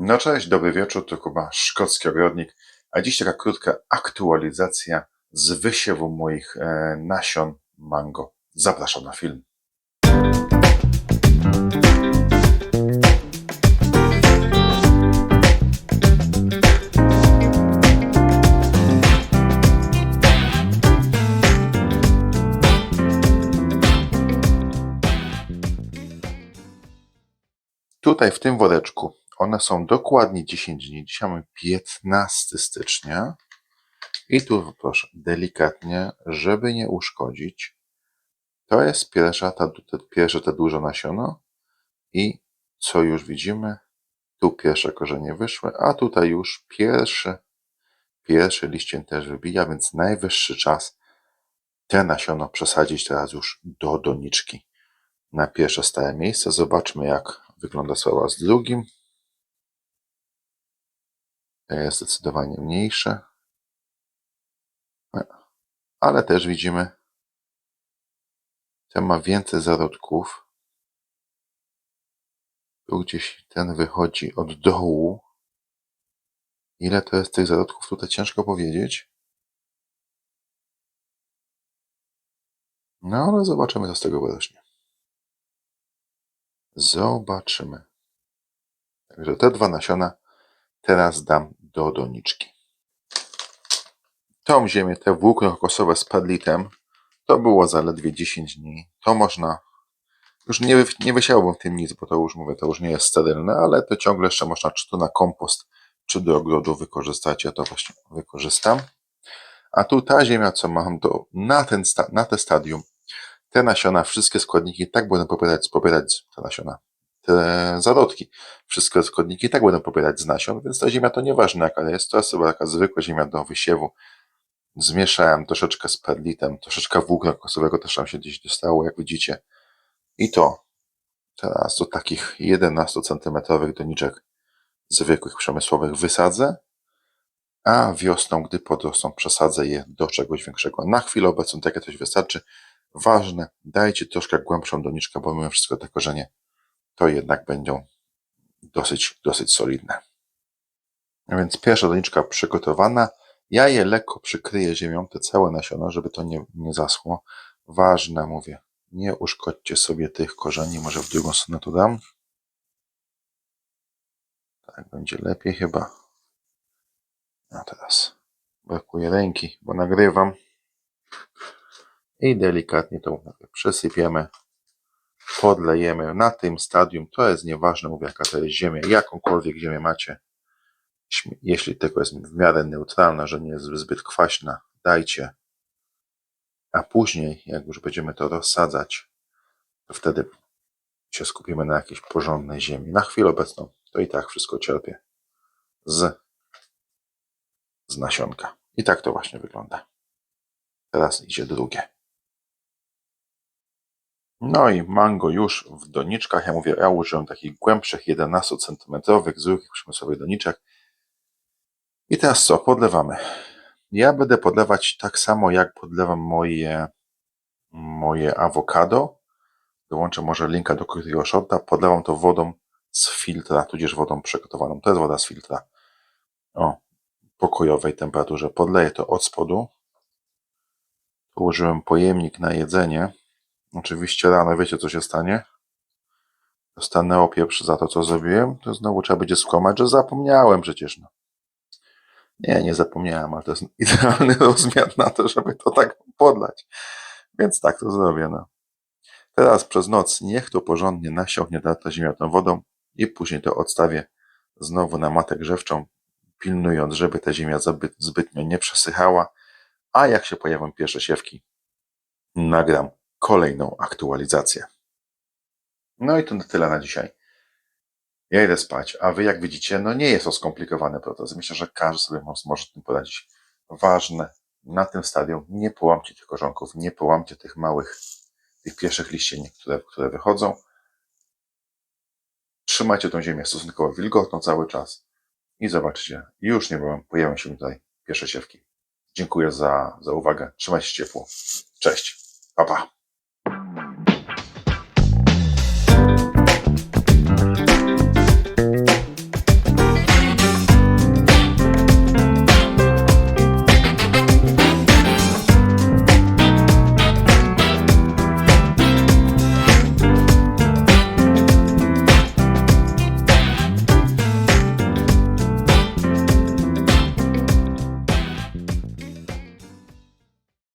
No cześć, dobry wieczór, to Kuba, szkocki ogrodnik, a dziś taka krótka aktualizacja z wysiewu moich e, nasion mango. Zapraszam na film. Tutaj w tym woreczku one są dokładnie 10 dni. Dzisiaj mamy 15 stycznia. I tu proszę, delikatnie, żeby nie uszkodzić. To jest pierwsza, ta, te, pierwsze te duże nasiona. I co już widzimy? Tu pierwsze korzenie wyszły, a tutaj już pierwszy, pierwszy liścień też wybija, więc najwyższy czas te nasiono przesadzić teraz już do doniczki na pierwsze stałe miejsce. Zobaczmy, jak wygląda sprawa z drugim. Jest zdecydowanie mniejsze. Ale też widzimy, ten ma więcej zarodków. Tu gdzieś ten wychodzi od dołu. Ile to jest tych zarodków, tutaj ciężko powiedzieć. No ale zobaczymy, co z tego wyrośnie. Zobaczymy. Także te dwa nasiona teraz dam do doniczki. Tą ziemię, te włókno kokosowe z padlitem, to było zaledwie 10 dni. To można, już nie, nie wysiałbym w tym nic, bo to już mówię, to już nie jest sterylne, ale to ciągle jeszcze można czy to na kompost, czy do ogrodu wykorzystać. Ja to właśnie wykorzystam. A tu ta ziemia, co mam, to na, ten sta- na te stadium, te nasiona, wszystkie składniki tak będę pobierać, pobierać te nasiona, te zarodki. Wszystkie składniki i tak będę pobierać z nasion, więc ta ziemia to nieważne jaka jest, to jest sobie taka zwykła ziemia do wysiewu. Zmieszałem troszeczkę z perlitem, troszeczkę włókna kokosowego też tam się gdzieś dostało, jak widzicie. I to teraz do takich 11 cm doniczek zwykłych, przemysłowych wysadzę, a wiosną, gdy podrosną, przesadzę je do czegoś większego. Na chwilę obecną takie coś wystarczy. Ważne, dajcie troszkę głębszą doniczkę, bo mimo wszystko te korzenie to jednak będą dosyć, dosyć solidne. A więc pierwsza doniczka przygotowana. Ja je lekko przykryję ziemią, te całe nasiona, żeby to nie, nie zaschło. Ważne, mówię, nie uszkodźcie sobie tych korzeni. Może w drugą stronę to dam. Tak będzie lepiej chyba. A teraz brakuje ręki, bo nagrywam. I delikatnie to przesypiemy, podlejemy na tym stadium. To jest nieważne, mówię, jaka to jest ziemia, jakąkolwiek ziemię macie. Jeśli tylko jest w miarę neutralna, że nie jest zbyt kwaśna, dajcie. A później, jak już będziemy to rozsadzać, to wtedy się skupimy na jakiejś porządnej ziemi. Na chwilę obecną to i tak wszystko cierpię z, z nasionka. I tak to właśnie wygląda. Teraz idzie drugie. No i mango już w doniczkach. Ja mówię, ja użyłem takich głębszych 11 cm zwykłych przemysłowych doniczek. I teraz co? Podlewamy. Ja będę podlewać tak samo jak podlewam moje, moje awokado. Dołączę może linka do krótkiego shorta. Podlewam to wodą z filtra, tudzież wodą przygotowaną. To jest woda z filtra. O pokojowej temperaturze. Podleję to od spodu. Tu użyłem pojemnik na jedzenie. Oczywiście rano wiecie co się stanie. Dostanę opieprz za to co zrobiłem. To znowu trzeba będzie skłamać, że zapomniałem przecież. No. Nie, nie zapomniałem, ale to jest idealny rozmiar na to, żeby to tak podlać. Więc tak to zrobię. No. Teraz przez noc niech to porządnie nasiąknie ta ziemia tą wodą i później to odstawię znowu na matę grzewczą, pilnując, żeby ta ziemia zbyt, zbytnio nie przesychała. A jak się pojawią pierwsze siewki, nagram kolejną aktualizację. No i to na tyle na dzisiaj. Ja idę spać, a wy jak widzicie, no nie jest to skomplikowany proces. Myślę, że każdy sobie mo- może tym poradzić. Ważne, na tym stadium nie połamcie tych korzonków, nie połamcie tych małych, tych pierwszych liścieni, które, które wychodzą. Trzymajcie tą ziemię stosunkowo wilgotną cały czas i zobaczycie, już niebawem pojawią się tutaj pierwsze siewki. Dziękuję za, za uwagę. Trzymajcie się ciepło. Cześć. Pa, pa.